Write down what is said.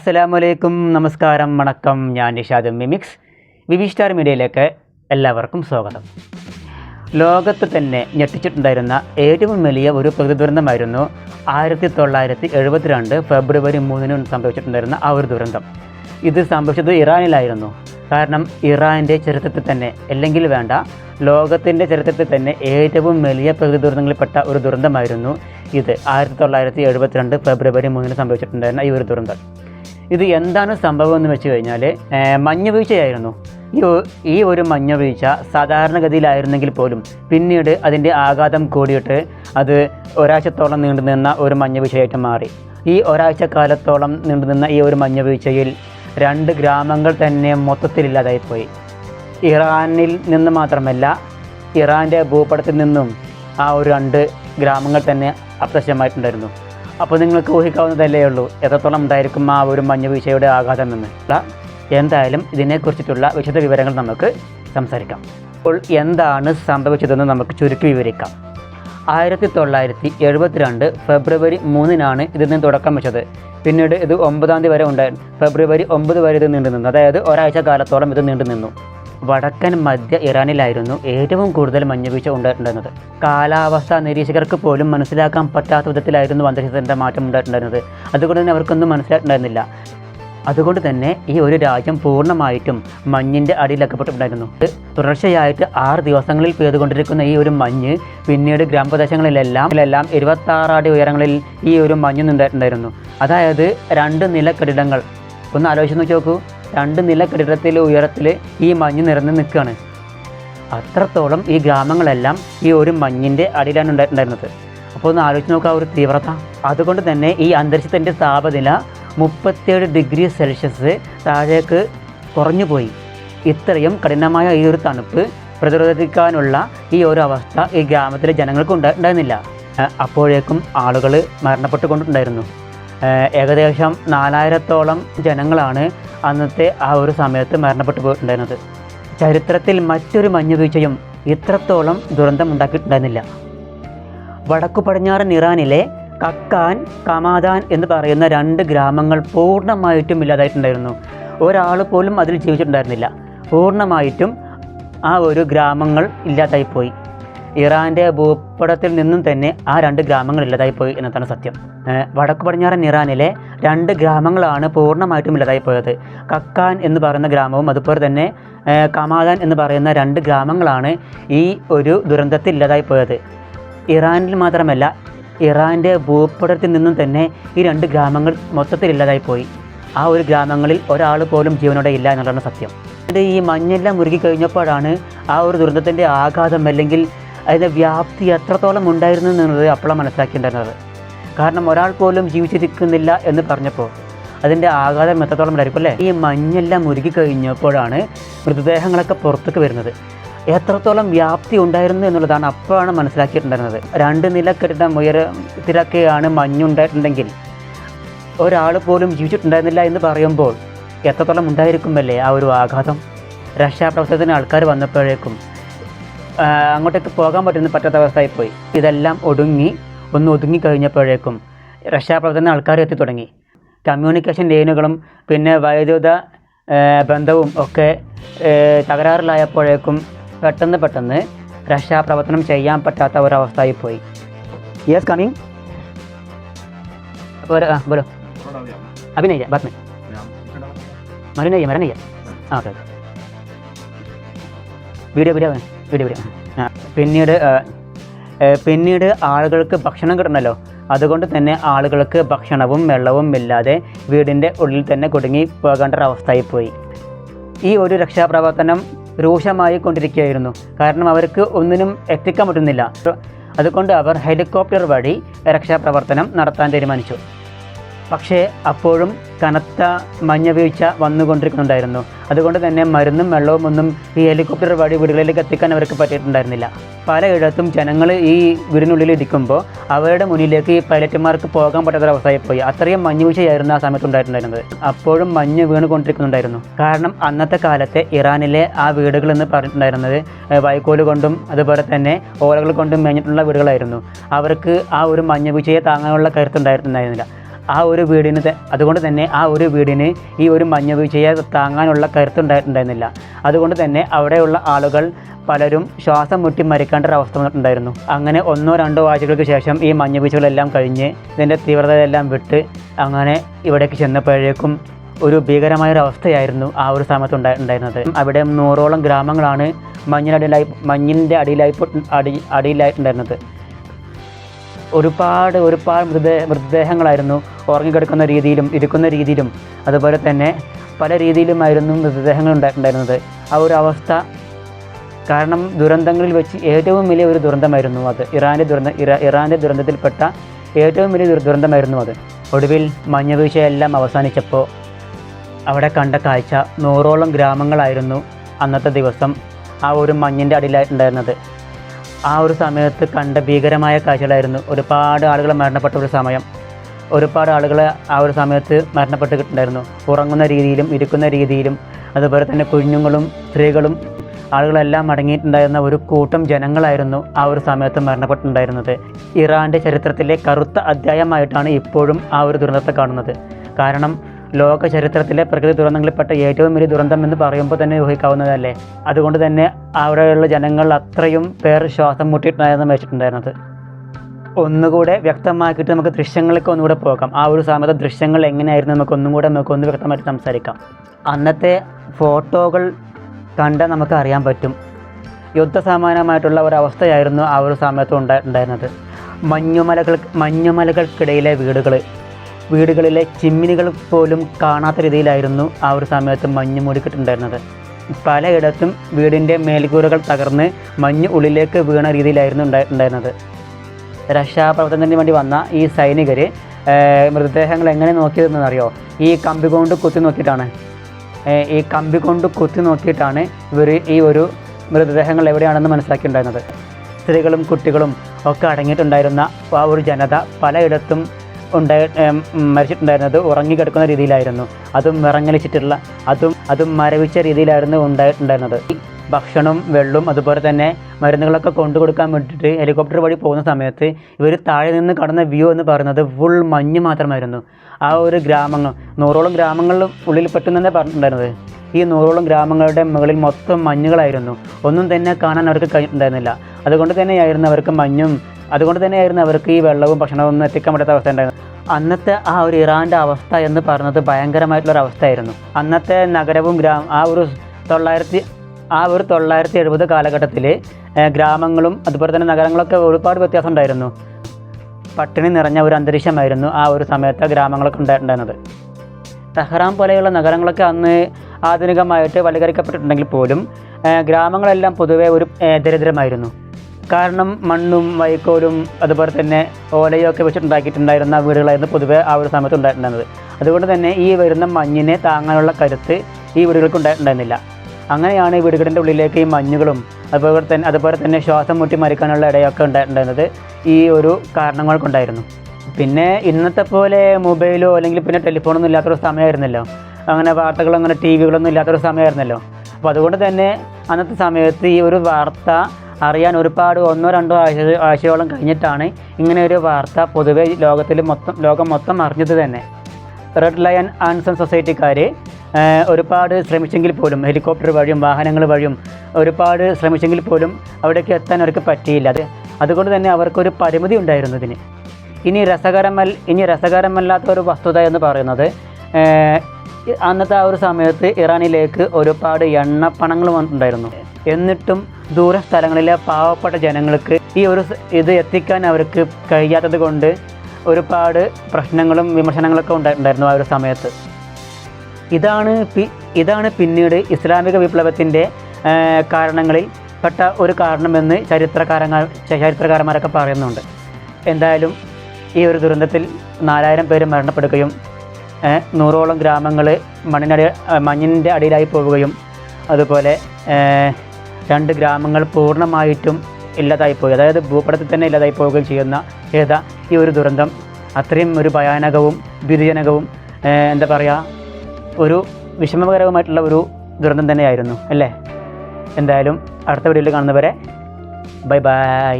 അസ്സലാമു അലൈക്കും നമസ്കാരം വണക്കം. ഞാൻ നിഷാദ് മിമിക്സ്. വിവി സ്റ്റാർ മീഡിയയിലേക്ക് എല്ലാവർക്കും സ്വാഗതം. ലോകത്ത് തന്നെ ഞെട്ടിച്ചിട്ടുണ്ടായിരുന്ന ഏറ്റവും വലിയ ഒരു പ്രകൃതി ദുരന്തമായിരുന്നു ആയിരത്തി തൊള്ളായിരത്തി എഴുപത്തിരണ്ട് ഫെബ്രുവരി മൂന്നിന് സംഭവിച്ചിട്ടുണ്ടായിരുന്ന ആ ഒരു ദുരന്തം. ഇത് സംഭവിച്ചത് ഇറാനിലായിരുന്നു. കാരണം ഇറാന്റെ ചരിത്രത്തിൽ തന്നെ അല്ലെങ്കിൽ വേണ്ട ലോകത്തിന്റെ ചരിത്രത്തിൽ തന്നെ ഏറ്റവും വലിയ പ്രകൃതി ദുരന്തങ്ങളിൽപ്പെട്ട ഒരു ദുരന്തമായിരുന്നു ഇത്. ആയിരത്തി തൊള്ളായിരത്തി എഴുപത്തിരണ്ട് ഫെബ്രുവരി മൂന്നിന് സംഭവിച്ചിട്ടുണ്ടായിരുന്ന ഈ ഒരു ദുരന്തം. ഇത് എന്താണ് സംഭവം എന്ന് വെച്ച് കഴിഞ്ഞാൽ മഞ്ഞ് വീഴ്ചയായിരുന്നു. ഈ ഈ ഒരു മഞ്ഞ വീഴ്ച സാധാരണഗതിയിലായിരുന്നെങ്കിൽ പോലും പിന്നീട് അതിന്റെ ആഘാതം കൂടിയിട്ട് അത് ഒരാഴ്ചത്തോളം നീണ്ടു നിന്ന ഒരു മഞ്ഞ വീഴ്ചയായിട്ട് മാറി. ഈ ഒരാഴ്ച കാലത്തോളം നീണ്ടു നിന്ന ഈ ഒരു മഞ്ഞ വീഴ്ചയിൽ രണ്ട് ഗ്രാമങ്ങൾ തന്നെ മൊത്തത്തിലില്ലാതായിപ്പോയി ഇറാനിൽ നിന്ന് മാത്രമല്ല ഇറാന്റെ ഭൂപടത്തിൽ നിന്നും ആ ഒരു രണ്ട് ഗ്രാമങ്ങൾ തന്നെ അപ്രത്യക്ഷമായിട്ടുണ്ടായിരുന്നു. അപ്പോൾ നിങ്ങൾക്ക് ഊഹിക്കാവുന്നതല്ലേ ഉള്ളൂ. എത്രത്തോളം ഉണ്ടായിരിക്കും ആ ഒരു മഞ്ഞ വീഴ്ചയുടെ ആഘാതം എന്ന് എന്തായാലും ഇതിനെക്കുറിച്ചിട്ടുള്ള വിശദ വിവരങ്ങൾ നമുക്ക് സംസാരിക്കാം. അപ്പോൾ എന്താണ് സംഭവിച്ചതെന്ന് നമുക്ക് ചുരുക്കി വിവരിക്കാം. ആയിരത്തി തൊള്ളായിരത്തി എഴുപത്തിരണ്ട് ഫെബ്രുവരി മൂന്നിനാണ് ഇതിന് തുടക്കം വെച്ചത്. പിന്നീട് ഇത് ഒമ്പതാം തീയതി വരെ ഉണ്ടായിരുന്നു. ഫെബ്രുവരി ഒമ്പത് വരെ ഇത് നീണ്ടു നിന്നു അതായത് ഒരാഴ്ച കാലത്തോളം ഇത് നീണ്ടു നിന്നു വടക്കൻ മധ്യ ഇറാനിലായിരുന്നു ഏറ്റവും കൂടുതൽ മഞ്ഞുവീഴ്ച ഉണ്ടായിട്ടുണ്ടായിരുന്നത്. കാലാവസ്ഥ നിരീക്ഷകർക്ക് പോലും മനസ്സിലാക്കാൻ പറ്റാത്ത വിധത്തിലായിരുന്നു അന്തരീക്ഷത്തിന്റെ മാറ്റം ഉണ്ടായിട്ടുണ്ടായിരുന്നത്. അതുകൊണ്ട് തന്നെ അവർക്കൊന്നും മനസ്സിലായിട്ടുണ്ടായിരുന്നില്ല. അതുകൊണ്ട് തന്നെ ഈ ഒരു രാജ്യം പൂർണമായിട്ടും മഞ്ഞിന്റെ അടിയിലക്കപ്പെട്ടിട്ടുണ്ടായിരുന്നു. തുടർച്ചയായിട്ട് ആറ് ദിവസങ്ങളിൽ പെയ്തുകൊണ്ടിരിക്കുന്ന ഈ ഒരു മഞ്ഞ് പിന്നീട് ഗ്രാമപ്രദേശങ്ങളിലെല്ലാം എല്ലാം ഇരുപത്താറാടി ഉയരങ്ങളിൽ ഈ ഒരു മഞ്ഞ് നിന്നുണ്ടായിട്ടുണ്ടായിരുന്നു അതായത് രണ്ട് നില കെട്ടിടങ്ങൾ ഒന്ന് ആലോചിച്ച് നോക്കി നോക്കൂ. രണ്ട് നില കെട്ടിടത്തിലെ ഉയരത്തിൽ ഈ മഞ്ഞ് നിറഞ്ഞു നിൽക്കുകയാണ്. അത്രത്തോളം ഈ ഗ്രാമങ്ങളെല്ലാം ഈ ഒരു മഞ്ഞിന്റെ അടിയിലാണ് ഉണ്ടായിട്ടുണ്ടായിരുന്നത് അപ്പോൾ ഒന്ന് ആലോചിച്ച് നോക്കുക ഒരു തീവ്രത. അതുകൊണ്ട് തന്നെ ഈ അന്തരീക്ഷത്തിന്റെ താപനില മുപ്പത്തേഴ് ഡിഗ്രി സെൽഷ്യസ് താഴേക്ക് കുറഞ്ഞു പോയി. ഇത്രയും കഠിനമായ ഈ ഒരു തണുപ്പ് പ്രതിരോധിക്കാനുള്ള ഈ ഒരു അവസ്ഥ ഈ ഗ്രാമത്തിലെ ജനങ്ങൾക്ക് ഉണ്ടാ ഉണ്ടായിരുന്നില്ല. അപ്പോഴേക്കും ആളുകൾ മരണപ്പെട്ടുകൊണ്ടുണ്ടായിരുന്നു. ഏകദേശം നാലായിരത്തോളം ജനങ്ങളാണ് അന്നത്തെ ആ ഒരു സമയത്ത് മരണപ്പെട്ടു പോയിട്ടുണ്ടായിരുന്നത്. ചരിത്രത്തിൽ മറ്റൊരു മഞ്ഞുവീഴ്ചയും ഇത്രത്തോളം ദുരന്തം ഉണ്ടാക്കിയിട്ടുണ്ടായിരുന്നില്ല. വടക്കു പടിഞ്ഞാറൻ ഇറാനിലെ കക്കാൻ കമാദാൻ എന്ന് പറയുന്ന രണ്ട് ഗ്രാമങ്ങൾ പൂർണമായിട്ടും ഇല്ലാതായിട്ടുണ്ടായിരുന്നു. ഒരാൾ പോലും അതിൽ ജീവിച്ചിട്ടുണ്ടായിരുന്നില്ല. പൂർണമായിട്ടും ആ ഒരു ഗ്രാമങ്ങൾ ഇല്ലാതായിപ്പോയി. ഇറാന്റെ ഭൂപടത്തിൽ നിന്നും തന്നെ ആ രണ്ട് ഗ്രാമങ്ങൾ ഇല്ലാതായി പോയി എന്നതാണ് സത്യം. വടക്ക് പടിഞ്ഞാറൻ ഇറാനിലെ രണ്ട് ഗ്രാമങ്ങളാണ് പൂർണമായിട്ടും ഇല്ലാതായി പോയത് കക്കാൻ എന്ന് പറയുന്ന ഗ്രാമവും അതുപോലെ തന്നെ കമാദാൻ എന്ന് പറയുന്ന രണ്ട് ഗ്രാമങ്ങളാണ് ഈ ഒരു ദുരന്തത്തിൽ ഇല്ലാതായി പോയത് ഇറാനിൽ മാത്രമല്ല ഇറാന്റെ ഭൂപടത്തിൽ നിന്നും തന്നെ ഈ രണ്ട് ഗ്രാമങ്ങൾ മൊത്തത്തിൽ ഇല്ലാതായി പോയി ആ ഒരു ഗ്രാമങ്ങളിൽ ഒരാൾ പോലും ജീവനോടെ ഇല്ല എന്നുള്ളതാണ് സത്യം. ഈ മഞ്ഞെല്ലാം മുറുകി കഴിഞ്ഞപ്പോഴാണ് ആ ഒരു ദുരന്തത്തിന്റെ ആഘാതം അല്ലെങ്കിൽ അതിന്റെ വ്യാപ്തി എത്രത്തോളം ഉണ്ടായിരുന്നു എന്നുള്ളത് അപ്പോഴാണ് മനസ്സിലാക്കിയിട്ടുണ്ടായിരുന്നത് കാരണം ഒരാൾ പോലും ജീവിച്ചിരിക്കുന്നില്ല എന്ന് പറഞ്ഞപ്പോൾ അതിന്റെ ആഘാതം എത്രത്തോളം ഉണ്ടായിരിക്കും അല്ലേ? ഈ മഞ്ഞെല്ലാം ഉരുകി കഴിഞ്ഞപ്പോഴാണ് മൃതദേഹങ്ങളൊക്കെ പുറത്തേക്ക് വരുന്നത്. എത്രത്തോളം വ്യാപ്തി ഉണ്ടായിരുന്നു എന്നുള്ളതാണ് അപ്പോഴാണ് മനസ്സിലാക്കിയിട്ടുണ്ടായിരുന്നത്. രണ്ട് നില കെട്ടിടം ഉയരത്തിലൊക്കെയാണ് മഞ്ഞുണ്ടായിട്ടുണ്ടെങ്കിൽ ഒരാൾ പോലും ജീവിച്ചിട്ടുണ്ടായിരുന്നില്ല എന്ന് പറയുമ്പോൾ എത്രത്തോളം ഉണ്ടായിരിക്കുമല്ലേ ആ ഒരു ആഘാതം? രക്ഷാപ്രവർത്തനത്തിന് ആൾക്കാർ വന്നപ്പോഴേക്കും അങ്ങോട്ടേക്ക് പോകാൻ പറ്റുന്ന പറ്റാത്ത അവസ്ഥയായിപ്പോയി. ഇതെല്ലാം ഒടുങ്ങി ഒന്ന് ഒതുങ്ങി കഴിഞ്ഞപ്പോഴേക്കും രക്ഷാപ്രവർത്തന ആൾക്കാർ എത്തി തുടങ്ങി. കമ്മ്യൂണിക്കേഷൻ ലൈനുകളും പിന്നെ വൈദ്യുത ബന്ധവും ഒക്കെ തകരാറിലായപ്പോഴേക്കും പെട്ടെന്ന് പെട്ടെന്ന് രക്ഷാപ്രവർത്തനം ചെയ്യാൻ പറ്റാത്ത ഒരവസ്ഥയായി പോയി യെസ് കമ്മിങ് അപ്പോൾ ആ ബോലോ. അഭിനയ്യ ബാത്മേ മരുന്നയ്യ മരണയ്യ ആ ഓക്കെ വീഡിയോ വീഡിയോ. വീഡിയോ പിന്നീട് പിന്നീട് ആളുകൾക്ക് ഭക്ഷണം കിട്ടണമല്ലോ അതുകൊണ്ട് തന്നെ ആളുകൾക്ക് ഭക്ഷണവും വെള്ളവും ഇല്ലാതെ വീടിന്റെ ഉള്ളിൽ തന്നെ കുടുങ്ങി പോകേണ്ട ഒരു അവസ്ഥയായി പോയി. ഈ ഒരു രക്ഷാപ്രവർത്തനം രൂക്ഷമായി കൊണ്ടിരിക്കുകയായിരുന്നു. കാരണം അവർക്ക് ഒന്നിനും എത്തിക്കാൻ പറ്റുന്നില്ല. അതുകൊണ്ട് അവർ ഹെലികോപ്റ്റർ വഴി രക്ഷാപ്രവർത്തനം നടത്താൻ തീരുമാനിച്ചു. പക്ഷേ അപ്പോഴും കനത്ത മഞ്ഞവീഴ്ച വന്നുകൊണ്ടിരിക്കുന്നുണ്ടായിരുന്നു. അതുകൊണ്ട് തന്നെ മരുന്നും വെള്ളവും ഒന്നും ഈ ഹെലികോപ്റ്റർ വഴി വീടുകളിലേക്ക് എത്തിക്കാൻ അവർക്ക് പറ്റിയിട്ടുണ്ടായിരുന്നില്ല. പലയിടത്തും ജനങ്ങൾ ഈ വീടിനുള്ളിൽ ഇരിക്കുമ്പോൾ അവരുടെ മുന്നിലേക്ക് ഈ പൈലറ്റുമാർക്ക് പോകാൻ പറ്റാത്ത അവസ്ഥയായി പോയി. അത്രയും മഞ്ഞ് വീഴ്ചയായിരുന്നു ആ സമയത്ത് ഉണ്ടായിട്ടുണ്ടായിരുന്നത് അപ്പോഴും മഞ്ഞ് വീണുകൊണ്ടിരിക്കുന്നുണ്ടായിരുന്നു. കാരണം അന്നത്തെ കാലത്തെ ഇറാനിലെ ആ വീടുകൾ എന്ന് പറഞ്ഞിട്ടുണ്ടായിരുന്നത് വൈക്കോൽ കൊണ്ടും അതുപോലെ തന്നെ ഓലകൾ കൊണ്ടും മേഞ്ഞിട്ടുള്ള വീടുകളായിരുന്നു. അവർക്ക് ആ ഒരു മഞ്ഞ് വീഴ്ചയെ താങ്ങാനുള്ള കരുത്തുണ്ടായിരുന്നില്ല ആ ഒരു വീടിന് അതുകൊണ്ട് തന്നെ ആ ഒരു വീടിന് ഈ ഒരു മഞ്ഞ വീഴ്ചയെ താങ്ങാനുള്ള കരുത്തുണ്ടായിട്ടുണ്ടായിരുന്നില്ല അതുകൊണ്ട് തന്നെ അവിടെയുള്ള ആളുകൾ പലരും ശ്വാസം മുട്ടി മരിക്കേണ്ട ഒരു അവസ്ഥ ഉണ്ടായിരുന്നു. അങ്ങനെ ഒന്നോ രണ്ടോ ആഴ്ചകൾക്ക് ശേഷം ഈ മഞ്ഞ വീഴ്ചകളെല്ലാം കഴിഞ്ഞ് ഇതിന്റെ തീവ്രതയെല്ലാം വിട്ട് അങ്ങനെ ഇവിടേക്ക് ചെന്നപ്പോഴേക്കും ഒരു ഭീകരമായ ഒരു അവസ്ഥയായിരുന്നു ആ ഒരു സമയത്ത് ഉണ്ടാ ഉണ്ടായിരുന്നത്. അവിടെ നൂറോളം ഗ്രാമങ്ങളാണ് മഞ്ഞിനടിയിലായി മഞ്ഞിന്റെ അടിയിലായി അടി അടിയിലായിട്ടുണ്ടായിരുന്നത്. ഒരുപാട് ഒരുപാട് മൃതദേ മൃതദേഹങ്ങളായിരുന്നു ഉറങ്ങിക്കിടക്കുന്ന രീതിയിലും ഇരിക്കുന്ന രീതിയിലും. അതുപോലെ തന്നെ പല രീതിയിലുമായിരുന്നു മൃതദേഹങ്ങൾ ഉണ്ടായിട്ടുണ്ടായിരുന്നത്. ആ ഒരു അവസ്ഥ കാരണം ദുരന്തങ്ങളിൽ വെച്ച് ഏറ്റവും വലിയ ഒരു ദുരന്തമായിരുന്നു അത്. ഇറാന്റെ ദുരന്ത ഇറാ ഇറാന്റെ ദുരന്തത്തിൽപ്പെട്ട ഏറ്റവും വലിയ ദുര- ദുരന്തമായിരുന്നു അത്. ഒടുവിൽ മഞ്ഞവീഴ്ചയെല്ലാം അവസാനിച്ചപ്പോൾ അവിടെ കണ്ട കാഴ്ച നൂറോളം ഗ്രാമങ്ങളായിരുന്നു അന്നത്തെ ദിവസം ആ ഒരു മഞ്ഞിന്റെ അടിയിലായിട്ടുണ്ടായിരുന്നത് ആ ഒരു സമയത്ത് കണ്ട ഭീകരമായ കാഴ്ചകളായിരുന്നു. ഒരുപാട് ആളുകൾ മരണപ്പെട്ട ഒരു സമയം. ഒരുപാട് ആളുകൾ ആ ഒരു സമയത്ത് മരണപ്പെട്ടിട്ടുണ്ടായിരുന്നു. ഉറങ്ങുന്ന രീതിയിലും ഇരിക്കുന്ന രീതിയിലും അതുപോലെ തന്നെ കുഞ്ഞുങ്ങളും സ്ത്രീകളും ആളുകളെല്ലാം അടങ്ങിയിട്ടുണ്ടായിരുന്ന ഒരു കൂട്ടം ജനങ്ങളായിരുന്നു ആ ഒരു സമയത്ത് മരണപ്പെട്ടിട്ടുണ്ടായിരുന്നത്. ഇറാന്റെ ചരിത്രത്തിലെ കറുത്ത അധ്യായമായിട്ടാണ് ഇപ്പോഴും ആ ഒരു ദുരന്തത്തെ കാണുന്നത്. കാരണം ലോക ചരിത്രത്തിലെ പ്രകൃതി ദുരന്തങ്ങളിൽപ്പെട്ട ഏറ്റവും വലിയ ദുരന്തം എന്ന് പറയുമ്പോൾ തന്നെ ഊഹിക്കാവുന്നതല്ലേ? അതുകൊണ്ട് തന്നെ അവിടെയുള്ള ജനങ്ങൾ അത്രയും പേർ ശ്വാസം മുട്ടിയിട്ടുണ്ടായിരുന്നു വെച്ചിട്ടുണ്ടായിരുന്നത്. ഒന്നുകൂടെ വ്യക്തമാക്കിയിട്ട് നമുക്ക് ദൃശ്യങ്ങളൊക്കെ ഒന്നുകൂടെ പോകാം. ആ ഒരു സമയത്തെ ദൃശ്യങ്ങൾ എങ്ങനെയായിരുന്നു നമുക്ക് ഒന്നും കൂടെ നമുക്ക് ഒന്ന് വ്യക്തമായിട്ട് സംസാരിക്കാം. അന്നത്തെ ഫോട്ടോകൾ കണ്ടാൽ നമുക്ക് അറിയാൻ പറ്റും. യുദ്ധസമാനമായിട്ടുള്ള ഒരവസ്ഥയായിരുന്നു ആ ഒരു സമയത്ത് ഉണ്ടായിട്ടുണ്ടായിരുന്നത് മഞ്ഞുമലകൾ മഞ്ഞുമലകൾക്കിടയിലെ വീടുകൾ. വീടുകളിലെ ചിമ്മിനികൾ പോലും കാണാത്ത രീതിയിലായിരുന്നു ആ ഒരു സമയത്ത് മഞ്ഞ് മൂടിക്കിട്ടുണ്ടായിരുന്നത്. പലയിടത്തും വീടിന്റെ മേൽക്കൂരകൾ തകർന്ന് മഞ്ഞ് ഉള്ളിലേക്ക് വീണ രീതിയിലായിരുന്നു ഉണ്ടാ ഉണ്ടായിരുന്നത്. രക്ഷാപ്രവർത്തനത്തിന് വേണ്ടി വന്ന ഈ സൈനികർ മൃതദേഹങ്ങൾ എങ്ങനെ നോക്കിയതെന്നറിയോ? ഈ കമ്പി കൊണ്ട് കുത്തി നോക്കിയിട്ടാണ്. ഈ കമ്പി കൊണ്ട് കുത്തി നോക്കിയിട്ടാണ് ഇവർ ഈ ഒരു മൃതദേഹങ്ങൾ എവിടെയാണെന്ന് മനസ്സിലാക്കിയിട്ടുണ്ടായിരുന്നത്. സ്ത്രീകളും കുട്ടികളും ഒക്കെ അടങ്ങിയിട്ടുണ്ടായിരുന്ന ആ ഒരു ജനത പലയിടത്തും ഉണ്ടായി മരിച്ചിട്ടുണ്ടായിരുന്നത് ഉറങ്ങിക്കിടക്കുന്ന രീതിയിലായിരുന്നു. അതും വിറങ്ങലിച്ചിട്ടുള്ള അതും അതും മരവിച്ച രീതിയിലായിരുന്നു ഉണ്ടായിട്ടുണ്ടായിരുന്നത്. ഭക്ഷണവും വെള്ളവും അതുപോലെ തന്നെ മരുന്നുകളൊക്കെ കൊണ്ടു കൊടുക്കാൻ വേണ്ടിയിട്ട് ഹെലികോപ്റ്റർ വഴി പോകുന്ന സമയത്ത് ഇവർ താഴെ നിന്ന് കാണുന്ന വ്യൂ എന്ന് പറയുന്നത് ഫുൾ മഞ്ഞ് മാത്രമായിരുന്നു. ആ ഒരു ഗ്രാമങ്ങൾ നൂറോളം ഗ്രാമങ്ങളിൽ ഉള്ളിൽ പെട്ടെന്ന് പറഞ്ഞിട്ടുണ്ടായിരുന്നത്. ഈ നൂറോളം ഗ്രാമങ്ങളുടെ മുകളിൽ മൊത്തം മഞ്ഞുകളായിരുന്നു. ഒന്നും തന്നെ കാണാൻ അവർക്ക് കഴിഞ്ഞിട്ടുണ്ടായിരുന്നില്ല. അതുകൊണ്ട് തന്നെയായിരുന്നു അവർക്ക് മഞ്ഞും അതുകൊണ്ട് തന്നെയായിരുന്നു അവർക്ക് ഈ വെള്ളവും ഭക്ഷണവും ഒന്നും എത്തിക്കാൻ പറ്റാത്ത അവസ്ഥ ഉണ്ടായിരുന്നത്. അന്നത്തെ ആ ഒരു ഇറാന്റെ അവസ്ഥ എന്ന് പറയുന്നത് ഭയങ്കരമായിട്ടുള്ളൊരു അവസ്ഥയായിരുന്നു. അന്നത്തെ നഗരവും ഗ്രാമ ആ ഒരു തൊള്ളായിരത്തി ആ ഒരു തൊള്ളായിരത്തി എഴുപത് കാലഘട്ടത്തിൽ ഗ്രാമങ്ങളും അതുപോലെ തന്നെ നഗരങ്ങളൊക്കെ ഒരുപാട് വ്യത്യാസം ഉണ്ടായിരുന്നു. പട്ടിണി നിറഞ്ഞ ഒരു അന്തരീക്ഷമായിരുന്നു ആ ഒരു സമയത്ത് ഗ്രാമങ്ങളൊക്കെ ഉണ്ടായിരുന്നത്. ടെഹ്റാൻ പോലെയുള്ള നഗരങ്ങളൊക്കെ അന്ന് ആധുനികമായിട്ട് വലികരിക്കപ്പെട്ടിട്ടുണ്ടെങ്കിൽ പോലും ഗ്രാമങ്ങളെല്ലാം പൊതുവേ ഒരു ദരിദ്രമായിരുന്നു. കാരണം മണ്ണും വൈക്കോലും അതുപോലെ തന്നെ ഓലയൊക്കെ വെച്ചിട്ടുണ്ടാക്കിയിട്ടുണ്ടായിരുന്ന വീടുകളായിരുന്നു പൊതുവെ ആ ഒരു സമയത്ത് ഉണ്ടായിട്ടുണ്ടായിരുന്നത്. അതുകൊണ്ട് തന്നെ ഈ വരുന്ന മഞ്ഞിനെ താങ്ങാനുള്ള കരുത്ത് ഈ വീടുകൾക്ക് ഉണ്ടായിട്ടുണ്ടായിരുന്നില്ല. അങ്ങനെയാണ് ഈ വീടുകളിന്റെ ഉള്ളിലേക്ക് ഈ മഞ്ഞുകളും അതുപോലെ തന്നെ അതുപോലെ തന്നെ ശ്വാസം മുട്ടി മരിക്കാനുള്ള ഇടയൊക്കെ ഉണ്ടായിട്ടുണ്ടായിരുന്നത് ഈ ഒരു കാരണങ്ങൾ കൊണ്ടായിരുന്നു പിന്നെ ഇന്നത്തെ പോലെ മൊബൈലോ അല്ലെങ്കിൽ പിന്നെ ടെലിഫോണൊന്നും ഇല്ലാത്തൊരു സമയമായിരുന്നല്ലോ. അങ്ങനെ വാർത്തകളോ അങ്ങനെ ടി വികളൊന്നും ഇല്ലാത്തൊരു സമയമായിരുന്നല്ലോ. അപ്പോൾ അതുകൊണ്ട് തന്നെ അന്നത്തെ സമയത്ത് ഈ ഒരു വാർത്ത അറിയാൻ ഒരുപാട് ഒന്നോ രണ്ടോ ആഴ്ച ആഴ്ചയോളം കഴിഞ്ഞിട്ടാണ് ഇങ്ങനെ ഒരു വാർത്ത പൊതുവെ ലോകത്തിൽ മൊത്തം ലോകം മൊത്തം അറിഞ്ഞത് തന്നെ. റെഡ് ലയൺ ആൻസൺ സൊസൈറ്റിക്കാർ ഒരുപാട് ശ്രമിച്ചെങ്കിൽ പോലും ഹെലികോപ്റ്റർ വഴിയും വാഹനങ്ങൾ വഴിയും ഒരുപാട് ശ്രമിച്ചെങ്കിൽ പോലും അവിടേക്ക് എത്താൻ അവർക്ക് പറ്റിയില്ല. അത് അതുകൊണ്ട് തന്നെ അവർക്കൊരു പരിമിതി ഉണ്ടായിരുന്നതിന് ഇനി രസകരമൽ ഇനി രസകരമല്ലാത്ത ഒരു വസ്തുത എന്ന് പറയുന്നത് അന്നത്തെ ആ ഒരു സമയത്ത് ഇറാനിലേക്ക് ഒരുപാട് എണ്ണപ്പണങ്ങൾ വന്നിട്ടുണ്ടായിരുന്നു. എന്നിട്ടും ദൂര സ്ഥലങ്ങളിലെ പാവപ്പെട്ട ജനങ്ങൾക്ക് ഈ ഒരു ഇത് എത്തിക്കാൻ അവർക്ക് കഴിയാത്തത് കൊണ്ട് ഒരുപാട് പ്രശ്നങ്ങളും വിമർശനങ്ങളൊക്കെ ഉണ്ടായിട്ടുണ്ടായിരുന്നു ആ ഒരു സമയത്ത്. ഇതാണ് പി- ഇതാണ് പിന്നീട് ഇസ്ലാമിക വിപ്ലവത്തിന്റെ കാരണങ്ങളിൽ പെട്ട ഒരു കാരണമെന്ന് ചരിത്രകാരന്മാർ ചരിത്രകാരന്മാരൊക്കെ പറയുന്നുണ്ട്. എന്തായാലും ഈ ഒരു ദുരന്തത്തിൽ നാലായിരം പേര് മരണപ്പെടുകയും നൂറോളം ഗ്രാമങ്ങൾ മണ്ണിനടി മഞ്ഞിന്റെ അടിയിലായി പോവുകയും അതുപോലെ രണ്ട് ഗ്രാമങ്ങൾ പൂർണമായിട്ടും ഇല്ലാതായിപ്പോയി അതായത് ഭൂപടത്തിൽ തന്നെ ഇല്ലാതായി പോവുകയും ചെയ്യുന്ന ഏതാ ഈ ഒരു ദുരന്തം. അത്രയും ഒരു ഭയാനകവും ഭീതിജനകവും എന്താ പറയുക ഒരു വിഷമകരവുമായിട്ടുള്ള ഒരു ദുരന്തം തന്നെയായിരുന്നു അല്ലേ? എന്തായാലും അടുത്ത വീഡിയോയിൽ കാണുന്നവരെ ബൈ ബൈ.